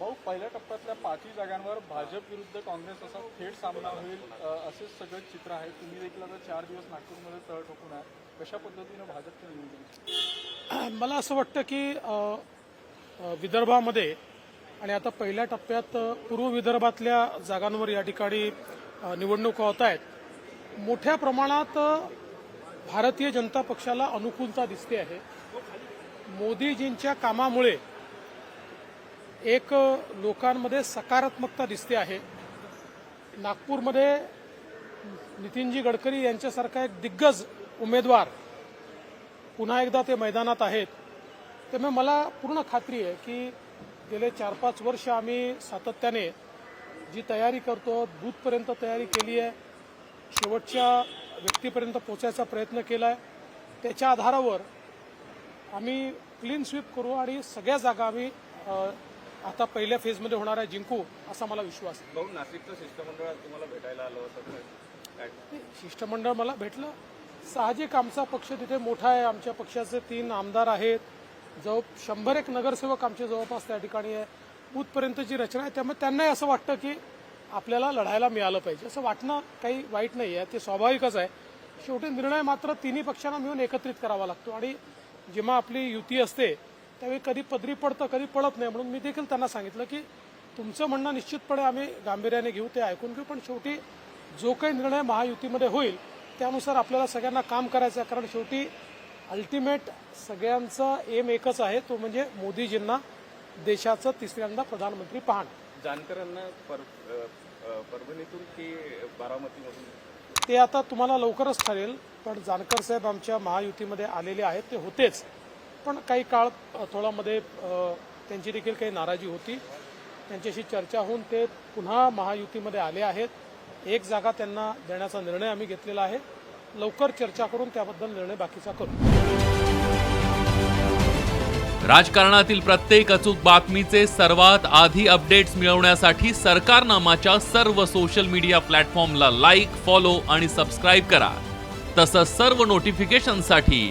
भाऊ पहिल्या टप्प्यातल्या पाचही जागांवर भाजप विरुद्ध काँग्रेस असा थेट सामना होईल असे असेच सगळं चित्र आहे. तुम्ही देखील आता चार दिवस नागपूरमध्ये तळ ठोकून आहे. कशा पद्धतीनं भाजपचं नियोजन मला असं वाटतं की विदर्भामध्ये आणि आता पहिल्या टप्प्यात पूर्व विदर्भातल्या जागांवर या ठिकाणी निवडणुका होत आहेत. मोठ्या प्रमाणात भारतीय जनता पक्षाला अनुकूलता दिसते आहे. मोदीजींच्या कामामुळे एक लोकांमध्ये सकारात्मकता दिसते आहे. नागपूरमध्ये नितीनजी गडकरी यांच्यासारखा एक दिग्गज उमेदवार पुन्हा एकदा ते मैदानात आहेत. त्यामुळे मला पूर्ण खात्री आहे की गेले चार पाच वर्ष आम्ही सातत्याने जी तयारी करतो बूथपर्यंत तयारी केली आहे शेवटच्या व्यक्तीपर्यंत पोचायचा प्रयत्न केला आहे त्याच्या आधारावर आम्ही क्लीन स्वीप करू आणि सगळ्या जागा आम्ही आता पहिल्या फेजमध्ये होणार आहे जिंकू असा मला विश्वास आहे. भाऊ नाशिकचं शिष्टमंडळ तुम्हाला भेटायला आलं होतं काय? शिष्टमंडळ मला भेटलं. साहजिक आमचा पक्ष तिथे मोठा आहे. आमच्या पक्षाचे तीन आमदार आहेत. जवळ शंभर एक नगरसेवक आमचे जवळपास त्या ठिकाणी आहे. बूथपर्यंतची रचना आहे. त्यामुळे त्यांनाही असं वाटतं की आपल्याला लढायला मिळालं पाहिजे. असं वाटणं काही वाईट नाही आहे. ते स्वाभाविकच आहे. शेवटी निर्णय मात्र तिन्ही पक्षांना मिळून एकत्रित करावा लागतो. आणि जेव्हा आपली युती असते त्यावेळी कधी पदरी पडतं कधी पडत नाही. म्हणून मी देखील त्यांना सांगितलं की तुमचं म्हणणं निश्चितपणे आम्ही गांभीर्याने घेऊ ते ऐकून घेऊ. पण शेवटी जो काही निर्णय महायुतीमध्ये होईल त्यानुसार आपल्याला सगळ्यांना काम करायचं आहे. कारण शेवटी अल्टिमेट सगळ्यांचा एम एकच आहे तो म्हणजे मोदीजींना देशाचं तिसऱ्यांदा प्रधानमंत्री पाहणं. जानकरांना परभणीतून की बारामतीमधून? ते आता तुम्हाला लवकरच ठरेल पण जानकर साहेब आमच्या महायुतीमध्ये आलेले आहेत ते होतेच. पण काही काळ थोडामध्ये त्यांची देखील काही नाराजी होती. त्यांच्याशी चर्चा होऊन ते पुन्हा महायुतीमध्ये आले आहेत. एक जागा त्यांना देण्याचा निर्णय आम्ही घेतलेला आहे. लवकर चर्चा करून त्याबद्दल निर्णय बाकीचा करू. राजकारणातील प्रत्येक अचूक बातमीचे सर्वात आधी अपडेट्स मिळवण्यासाठी सरकारनामाच्या सर्व सोशल मीडिया प्लॅटफॉर्मला लाईक फॉलो आणि सबस्क्राईब करा. तसंच सर्व नोटिफिकेशनसाठी